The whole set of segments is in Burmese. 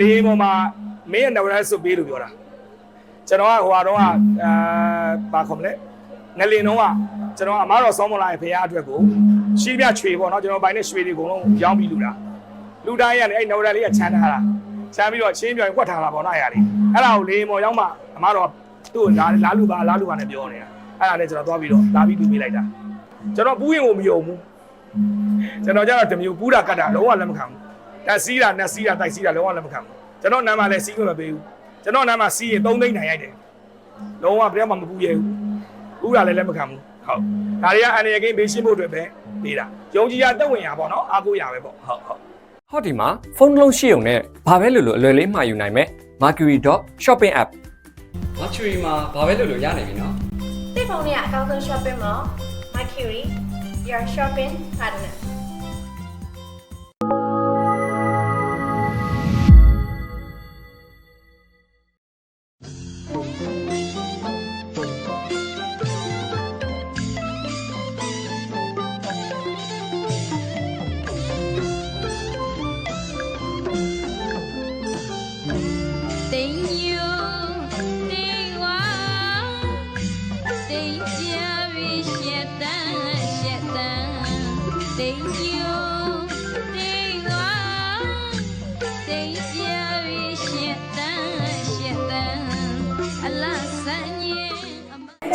လေပေါ်မှာမင်းရဲ့နဝရဆုပ်ပေးလို့ပြောတာကျွန်တော်ကဟိုဟာတော့ကအာဘာခေါ်မလဲငလင်တော့ကကျွန်တော်ကအမားတော်ဆောင်းမလာရဲ့ဖရားအတွက်ကိုရှိပြချွေပေါ့နော်ကျွန်တော်ဘိုင်းနဲ့ရွှေတွေအကုန်လုံးရောင်းပြီးလူတာလူတိုင်းရတယ်အဲ့နဝရလေးကချမ်းထားတာချမ်းပြီးတော့ချင်းပြောရင်ကွက်ထားတာပေါ့နော်အဲ့ဟာလေးအဲ့ဒါကိုလေပေါ်ရောက်မှအမားတော်သူ့ကိုလာလာလူပါလာလူပါနဲ့ပြောနေတာအဲ့ဒါနဲ့ကျွန်တော်သွားပြီးတော့လာပြီးလူပေးလိုက်တာကျွန်တော်ပူးရင်ကိုမယုံဘူးကျွန်တော်ကျတော့တမျိုးပူးတာကတ်တာလုံးဝလက်မခံဘူး တက်စီးတာနဲ့စီးတာတိုက်စီးတာလုံးဝလက်မခံဘူးကျွန်တော်နာမလည်းစီးခွင့်မပေးဘူးကျွန်တော်နာမစီးရင်3သိန်းနိုင်ရိုက်တယ်လုံးဝဘယ်မှမပူရဲဘူးပူးတာလည်းလက်မခံဘူးဟုတ်ဒါတွေကအန်ရဂိမ်းဘေးရှင်းဖို့အတွက်ပဲပေးတာယုံကြည်ရတက်ဝင်ရပေါ့နော်အားကိုးရပဲပေါ့ဟုတ်ဟုတ်ဟောဒီမှာဖုန်းတစ်လုံးရှိုံနဲ့ဘာပဲလို့လို့အလွယ်လေးမှာယူနိုင်မဲ့ Mercury.shopping app Mercury မှာဘာပဲလို့လို့ရနိုင်ပြီနော်တိတ်ဖုန်းလေးကအကောင်းဆုံး shopping mall Mercury your shopping partner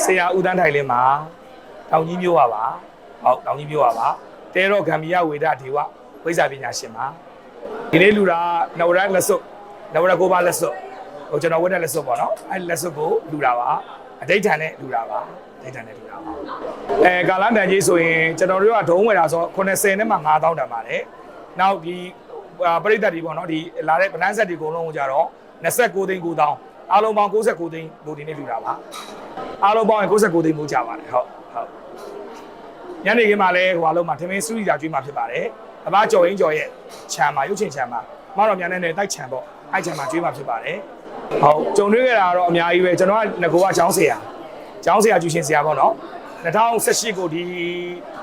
ဆရာဦးတန်းထိုင်လင်းမှာတောင်ကြီးမျိုးပါပါဟုတ်တောင်ကြီးမျိုးပါပါတဲတော့ဂမ်ဘီယာဝေဒဒေဝဝိဇ္ဇာပညာရှင်ပါဒီနေ့လူတာနဝရလက်စွပ်နဝရကိုပါလက်စွပ်ဟိုကျွန်တော်ဝတ်တဲ့လက်စွပ်ပေါ့နော်အဲလက်စွပ်ကိုလူတာပါ အဋိဋ္ဌာန်နဲ့လူတာပါအဋိဋ္ဌာန်နဲ့လူတာပါအဲကာလတန်ကြီးဆိုရင်ကျွန်တော်တို့ကဒုံးဝယ်တာဆို90နဲ့မှ9000တန်ပါတယ်နောက်ဒီပရိသတ်တွေပေါ့နော်ဒီလာတဲ့ဗလန်းဆက်တွေအကုန်လုံးကိုကြတော့29သိန်း9000အားလုံးပေါင်း69သိန်းလူဒီနေ့လူတာပါအားလုံးပေါင်းရင်69သိန်းမိုးကြပါတယ်ဟုတ်ဟုတ်ညနေခင်းမှာလည်းဟိုအလုံးမှာထမင်းစူးရီတာကျွေးမှာဖြစ်ပါတယ်အဘကြော်ရင်ကြော်ရဲ့ခြံမှာရုပ်ချင်ခြံမှာမတော်မြန်နေတဲ့တိုက်ခြံပေါ့အဲ့ခြံမှာကျွေးမှာဖြစ်ပါတယ် ဟုတ်ကြုံတွေ့ခဲ့တာတော့အများကြီးပဲကျွန်တော်ကငကိုကချောင်းဆရာချောင်းဆရာကျူရှင်ဆရာပေါ့နော်2018ကိုဒီ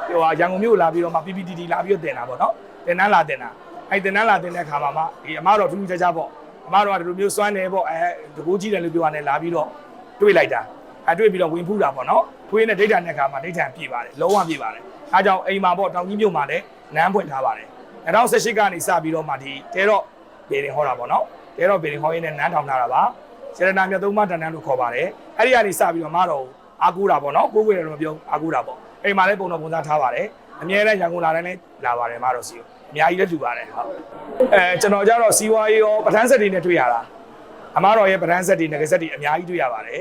ဟိုဟာရန်ကုန်မြို့လာပြီးတော့မှ PPTD လာပြီးတော့တင်တာပေါ့နော်တင်တန်းလာတင်တာအဲ့တင်တန်းလာတင်တဲ့ခါမှာမှဒီအမတော်ထူးထူးခြားခြားပေါ့အမတော်ကဒီလိုမျိုးစွမ်းနေပေါ့အဲတကူကြီးတယ်လို့ပြောရတယ်လာပြီးတော့တွေ့လိုက်တာအတွေ့ပြီးတော့ဝင်ဖူးတာပေါ့နော်ဖွေးနဲ့ဒိဋ္ဌာနဲ့ခါမှာဒိဋ္ဌာပြည့်ပါတယ်လုံးဝပြည့်ပါတယ်အဲကြောင့်အိမ်မှာပေါ့တောင်ကြီးမြို့မှာလည်းနန်းဖွင့်ထားပါတယ်2018ကနေစပြီးတော့မှဒီတဲတော့ဘေရင်ဟောတာပေါ့နော် တဲတော့ဘေရင်ဟောရင်းနဲ့နန်းထောင်ထားတာပါစေရနာမြတ်သုံးပါးတန်တန်းလို့ခေါ်ပါတယ်အဲ့ဒီကနေစပြီးတော့မတော့အာကူတာပေါ့နော်ကိုကိုရတော့မပြောအာကူတာပေါ့အိမ်မှာလည်းပုံတော်ပုံသားထားပါတယ်အမြဲတမ်းရန်ကုန်လာတိုင်းလည်းလာပါတယ်မတော့စီကိုအများကြီးလည်းတူပါတယ်ဟုတ်အဲကျွန်တော်ကြတော့စီဝါရေးရောပထန်းဆက်တွေနဲ့တွေ့ရတာအမတော်ရဲ့ပထန်းဆက်တွေငကဆက်တွေအများကြီးတွေ့ရပါတယ်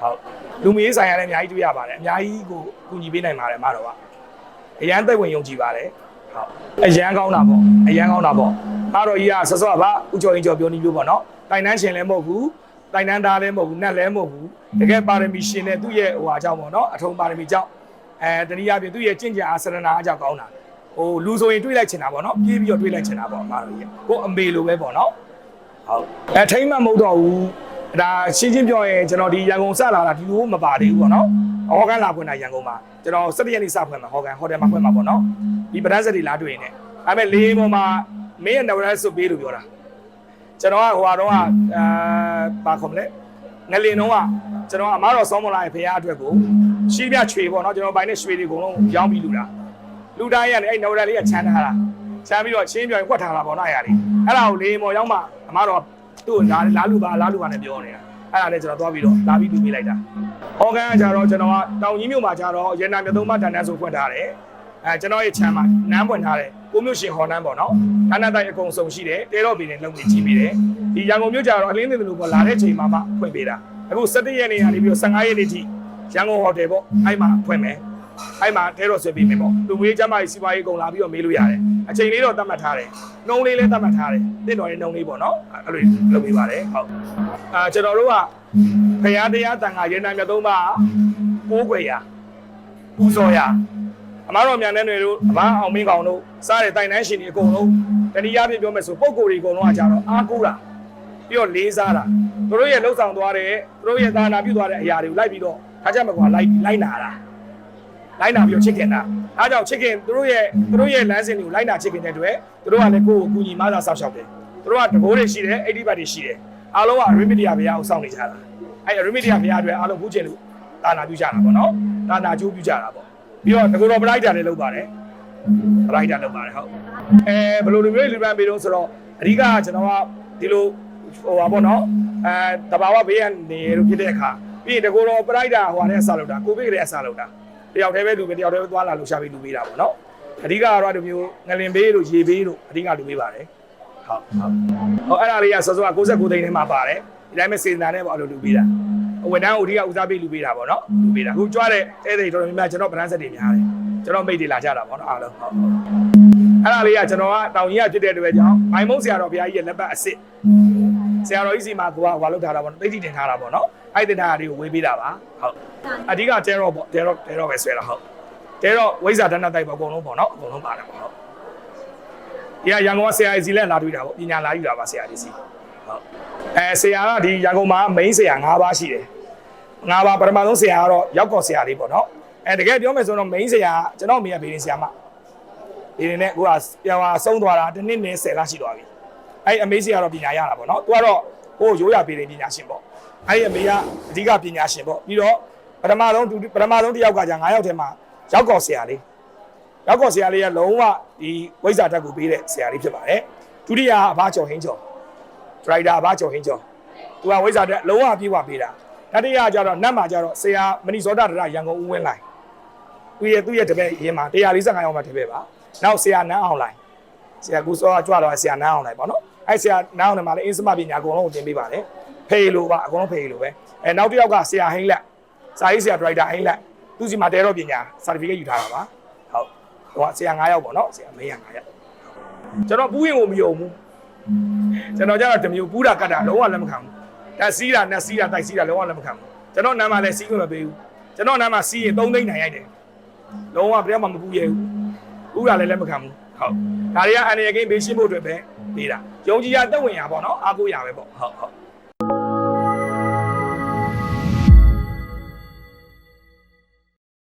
ဟုတ်လူမီးဆိုင်ရလည်းအများကြီးတွေ့ရပါတယ်အများကြီးကိုကူညီပေးနိုင်ပါတယ်မတော်ကအရန်သက်ဝင်ယုံကြည်ပါတယ်ဟုတ်အရန်ကောင်းတာပေါ့အရန်ကောင်းတာပေါ့ မတော်ကြီးကဆော့ဆော့ပါဥကျော်ရင်ကျော်ပြောနေလို့ပေါ့နော်တိုင်တန်းရှင်လည်းမဟုတ်ဘူးတိုင်တန်းသားလည်းမဟုတ်ဘူးနတ်လည်းမဟုတ်ဘူးတကယ်ပါရမီရှင်တဲ့သူ့ရဲ့ဟိုဟာကြောင့်ပေါ့နော်အထုံပါရမီကြောင့်အဲတနည်းအားဖြင့်သူ့ရဲ့ကျင့်ကြံအာစရဏအကြောင့်ကောင်းတာဟိုလူဆိုရင်တွေးလိုက်ချင်တာပေါ့နော်ပြေးပြီးတော့တွေးလိုက်ချင်တာပေါ့အမတော်ကြီးကိုအမေလိုပဲပေါ့နော်ဟုတ်အဲထိမ့်မှမဟုတ်တော့ဘူးဒါရှင်းချင်းပြောရင်ကျွန်တော်ဒီရန်ကုန်စလာတာဒီလိုမပါသေးဘူးပေါ့နော်ဟောကန်လာဖွင့်တာရန်ကုန်မှာကျွန်တော်17ရက်နေ့စဖွင့်မှာဟောကန်ဟိုတယ်မှာဖွင့်မှာပေါ့နော်ဒီပဒတ်စက်တွေလာတွေ့နေဒါပေမဲ့လေးပေါ်မှာ မင်းရဲ့နဝရဆုပ်ပေးလို့ပြောတာကျွန်တော်ကဟိုဟာတော့ကအာဘာခေါ်မလဲငလင်တော့ကကျွန်တော်ကအမားတော်ဆောင်းမလာရဲ့ဖရားအတွက်ကိုရှိပြချွေပေါ့နော်ကျွန်တော်ဘိုင်းနဲ့ရွှေတွေအကုန်လုံးရောင်းပြီးလူတာလူတိုင်းရတယ်အဲ့နဝရလေးကချမ်းထားတာချမ်းပြီးတော့ချင်းပြောရင်ကွက်ထားတာပေါ့နော်အဲ့ဟာလေးအဲ့ဒါကိုလေးပေါ်ရောက်မှအမားတော်သူ့ကိုလာလာလူပါလာလူပါနဲ့ပြောနေတာအဲ့ဒါနဲ့ကျွန်တော်သွားပြီးတော့လာပြီးပြီးပေးလိုက်တာဟောကန်ကကြတော့ကျွန်တော်ကတောင်ကြီးမြို့မှာကြတော့ရန်နာမြတ်သုံးပါးတန်တန်းဆိုဖွင့်ထားတယ် အဲကျွန်တော်ရဲ့ခြံမှာနန်းပွင့်ထားတယ်ကိုမျိုးရှင်ဟော်နန်းပေါ့နော်ဌာနတိုင်းအကုန်စုံရှိတယ်တဲတော့ပြည်နေလုံနေကြီးပြီးတယ်ဒီရန်ကုန်မြို့ကြတော့အလင်းသင်တယ်လို့ပေါ့လာတဲ့ချိန်မှာမှဖွင့်ပေးတာအခု17ရက်နေ့ကနေပြီးတော့15ရက်နေ့ထိရန်ကုန်ဟိုတယ်ပေါ့အဲ့မှာဖွင့်မယ်အဲ့မှာတဲတော့ဆွဲပေးမယ်ပေါ့လူငွေကျမကြီးစီးပွားရေးကုန်လာပြီးတော့မေးလို့ရတယ်အချိန်လေးတော့သတ်မှတ်ထားတယ်နှုံးလေးလည်းသတ်မှတ်ထားတယ်တင့်တော်ရဲ့နှုံးလေးပေါ့နော်အဲ့လိုလုပ်ပေးပါတယ်ဟုတ်အာကျွန်တော်တို့ကဖရာတရားတန်ခါရေနာမြတ်သုံးပါးပိုးွယ်ရာပူဇော်ရာ အမားတော်မြန်တဲ့တွေတို့အမအောင်မင်းကောင်တို့စားတဲ့တိုင်တန်းရှင်တွေအကုန်လုံးတတိယပြပြောမယ်ဆိုပုံကိုယ်တွေအကုန်လုံးကကြတော့အားကိုးတာပြီးတော့လေးစားတာသူတို့ရဲ့လှုပ်ဆောင်သွားတဲ့သူတို့ရဲ့သာနာပြုသွားတဲ့အရာတွေကိုလိုက်ပြီးတော့ထားချက်မကွာလိုက်လိုက်နာတာလိုက်နာပြီးတော့ချစ်ခင်တာအဲဒါကြောင့်ချစ်ခင်သူတို့ရဲ့သူတို့ရဲ့လမ်းစဉ်တွေကိုလိုက်နာချစ်ခင်တဲ့အတွက်သူတို့ကလည်းကိုယ့်ကိုကူညီမဆာဆောက်ရှောက်တယ်သူတို့ကတကိုးတွေရှိတယ်80ဘတ်တွေရှိတယ်အားလုံးက remedy ဘုရားကိုစောင့်နေကြတာအဲ့ remedy ဘုရားအတွက်အားလုံးဖူးချင်လို့ဒါနာပြုကြတာပေါ့နော်ဒါနာကျိုးပြုကြတာပေါ့ ပြီးတော့တကူတော်ပရိုက်တာလည်းလုပ်ပါတယ်ပရိုက်တာလုပ်ပါတယ်ဟုတ်အဲဘယ်လိုလိုမျိုးလူပန်းပေးတော့ဆိုတော့အဓိကကျွန်တော်ကဒီလိုဟိုပါပေါ့နော်အဲတဘာဝဘေးကနေလို့ဖြစ်တဲ့အခါပြီးရင်တကူတော်ပရိုက်တာဟိုဟာနဲ့အစားလုပ်တာကိုဗစ်ကလေးအစားလုပ်တာတယောက်တည်းပဲလူပဲတယောက်တည်းပဲသွားလာလို့ရှာပြီးလူပေးတာပေါ့နော်အဓိကကတော့ဒီမျိုးငလင်ဘေးတို့ရေဘေးတို့အဓိကလူပေးပါတယ်ဟုတ်ဟုတ်ဟောအဲ့ဒါလေးကစောစောက69သိန်းထဲမှာပါတယ်ဒီတိုင်းပဲစေတနာနဲ့ပေါ့အဲ့လိုလူပေးတာ ဝန်ထမ်းဦးဒီကဦးစားပေးလူပေးတာပေါ့နော်လူပေးတာအခုကြွားတဲ့တဲ့တွေတော်တော်များများကျွန်တော်ဗရန်ဆက်တွေများတယ်ကျွန်တော်မိတ်တွေလာကြတာပေါ့နော်အားလုံးဟုတ်ဟုတ်အဲ့ဒါလေးကကျွန်တော်ကတောင်ကြီးကဖြစ်တဲ့အတွက်ကြောင့်မိုင်းမုံဆရာတော်ဘုရားကြီးရဲ့လက်ပတ်အစ်စ်ဆရာတော်ကြီးစီမှာကိုကဟွာလောက်ထားတာပေါ့နော်သိတိတင်ထားတာပေါ့နော်အဲ့ဒီတင်ထားတာတွေကိုဝေးပေးတာပါဟုတ်အဓိကတဲရောပေါ့တဲရောတဲရောပဲဆွဲတာဟုတ်တဲရောဝိဇ္ဇာတဏ္ဍတိုက်ပေါ့အကုန်လုံးပေါ့နော်အကုန်လုံးပါတယ်ပေါ့ဟုတ်ဒီကရန်ကုန်ကဆရာကြီးစီလက်လာတွေ့တာပေါ့ပညာလာယူတာပါဆရာကြီးစီဟုတ်အဲဆရာကဒီရန်ကုန်မှာ main ဆရာ၅ပါးရှိတယ် ၅ပါးပထမဆုံးဆရာကတော့ရောက်ကော်ဆရာလေးပေါ့နော်အဲတကယ်ပြောမယ်ဆိုတော့ main ဆရာကကျွန်တော်မိရဘေးရင်ဆရာမဘေးရင်နဲ့ကိုကပြောင်းဆုံးသွားတာတစ်နှစ်နဲ့10လရှိသွားပြီအဲ့အမေဆရာတော့ပညာရတာပေါ့နော်သူကတော့ဟိုရိုးရဘေးရင်ပညာရှင်ပေါ့အဲ့အမေကအဓိကပညာရှင်ပေါ့ပြီးတော့ပထမဆုံးသူပထမဆုံးတစ်ယောက်ကじゃ9ယောက်ထဲမှာရောက်ကော်ဆရာလေးရောက်ကောဆရာလေးကလုံးဝဒီဝိဇ္ဇာတက်ကိုပေးတဲ့ဆရာလေးဖြစ်ပါတယ်ဒုတိယကအဘကျော်ဟင်းကျော်ဒရိုက်တာအဘကျော်ဟင်းကျော်သူကဝိဇ္ဇာတက်လုံးဝပြေးဝပေးတာ တတိယကျတော့နတ်မှာကျတော့ဆရာမဏိဇောဒရရန်ကုန်ဦးဝင်းလိုင်းသူရဲ့သူ့ရဲ့တပည့်ရင်းမှာ145ရောက်မှတပည့်ပါနောက်ဆရာနန်းအောင်လိုင်းဆရာကူစောကကြွတော့ဆရာနန်းအောင်လိုင်းပေါ့နော်အဲ့ဆရာနန်းအောင်လည်းမှာလည်းအင်းစမပညာအကုန်လုံးကိုသင်ပေးပါတယ်ဖေးလိုပါအကုန်လုံးဖေးလိုပဲအဲနောက်တစ်ယောက်ကဆရာဟိန်းလက်စာရေးဆရာဒရိုက်တာဟိန်းလက်သူစီမှာတဲတော့ပညာ certificate ယူထားတာပါဟုတ်ဟိုကဆရာ9ယောက်ပေါ့နော်ဆရာမင်းရ9ယောက်ကျွန်တော်ပူးရင်ကိုမယုံဘူးကျွန်တော်ကျတော့တမျိုးပူးတာကတ်တာလုံးဝလက်မခံဘူး တက်စီးတာနဲ့စီးတာတိုက်စီးတာလုံးဝလက်မခံဘူးကျွန်တော်နာမလည်းစီးခွင့်မပေးဘူးကျွန်တော်နာမစီးရင်3သိန်းနိုင်ရိုက်တယ်လုံးဝဘယ်မှမပူးရဲဘူးပူးတာလည်းလက်မခံဘူးဟုတ်ဒါတွေကအန်ရကင်းဘေးရှင်းဖို့အတွက်ပဲပေးတာယုံကြည်ရတက်ဝင်ရပေါ့နော်အားကိုးရပဲပေါ့ဟုတ်ဟုတ်